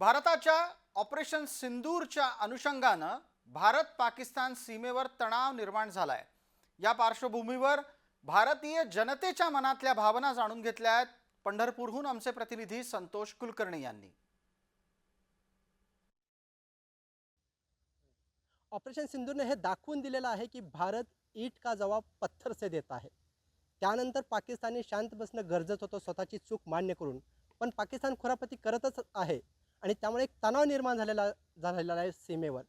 भारताच्या ऑपरेशन सिंदूरच्या अनुषंगानं भारत पाकिस्तान सीमेवर तणाव निर्माण झालाय. या पार्श्वभूमीवर भारतीय जनतेच्या मनातल्या भावना जाणून घेतल्या आहेत पंढरपूरहून आमचे प्रतिनिधी संतोष कुलकर्णी यांनी. ऑपरेशन सिंधूरने हे दाखवून दिलेलं आहे की भारत ईट का जवाब पत्थर से देत आहे. त्यानंतर पाकिस्तानी शांत बसणं गरजत होतं स्वतःची चूक मान्य करून. पण पाकिस्तान खुरापती करतच आहे. आणि त्यामुळे एक तणाव निर्माण झालेला झालेला आहे सीमेवर.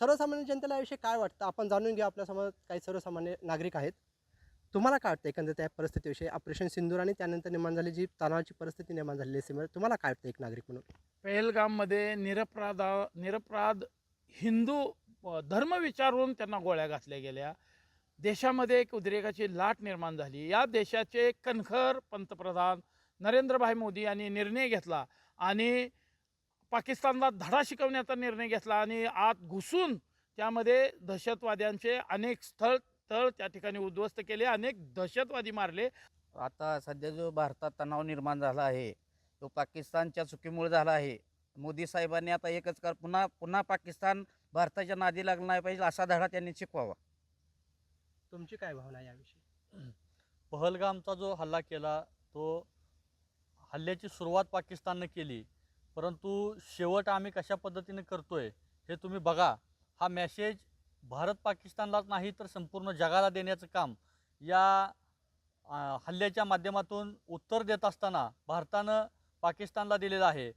सर्वसामान्य जनतेला याविषयी काय वाटतं? आपण जाणून घेऊ आपल्यासमोर काही सर्वसामान्य नागरिक आहेत. तुम्हाला काय वाटतं एकंदर त्या परिस्थितीविषयी? ऑपरेशन सिंदूर आणि त्यानंतर निर्माण झाली जी तणावाची परिस्थिती निर्माण झालेली आहे सीमेवर तुम्हाला काय वाटतं एक नागरिक म्हणून? पहलगाममध्ये निरपराधा निरपराध हिंदू धर्म विचारून त्यांना गोळ्या घातल्या गेल्या. देशामध्ये एक उद्रेकाची लाट निर्माण झाली. या देशाचे कणखर पंतप्रधान नरेंद्रभाई मोदी यांनी निर्णय घेतला आणि पाकिस्तानला धडा शिकवण्याचा निर्णय घेतला आणि आत घुसून त्यामध्ये दहशतवाद्यांचे अनेक स्थळ तळ त्या ठिकाणी उद्ध्वस्त केले अनेक दहशतवादी मारले. आता सध्या जो भारतात तणाव निर्माण झाला आहे तो पाकिस्तानच्या चुकीमुळे झाला आहे. मोदी साहेबांनी आता एकच कर पुन्हा पुन्हा पाकिस्तान भारताच्या नादी लागला नाही पाहिजे असा धडा त्यांनी शिकवावा. तुमची काय भावना आहे याविषयी? पहलगामचा जो हल्ला केला तो हल्ल्याची सुरुवात पाकिस्ताननं केली. परंतु शेवट आम्ही कशा पद्धतीने करतो आहे हे तुम्ही बघा. हा मॅसेज भारत पाकिस्तानलाच नाही तर संपूर्ण जगाला देण्याचं काम या हल्ल्याच्या माध्यमातून उत्तर देत असताना भारतानं पाकिस्तानला दिलेलं आहे.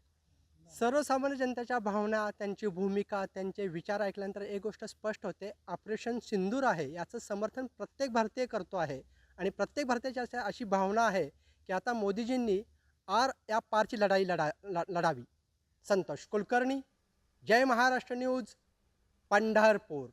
सर्वसामान्य जनतेच्या भावना त्यांची भूमिका त्यांचे विचार ऐकल्यानंतर एक गोष्ट स्पष्ट होते. ऑपरेशन सिंदूर आहे याचं समर्थन प्रत्येक भारतीय करतो आहे. आणि प्रत्येक भारतीयाच्या अशा अशी भावना आहे की आता मोदीजींनी आर या पारची लढाई लढा ल- लढावी. संतोष कुलकर्णी जय महाराष्ट्र न्यूज पंढरपूर.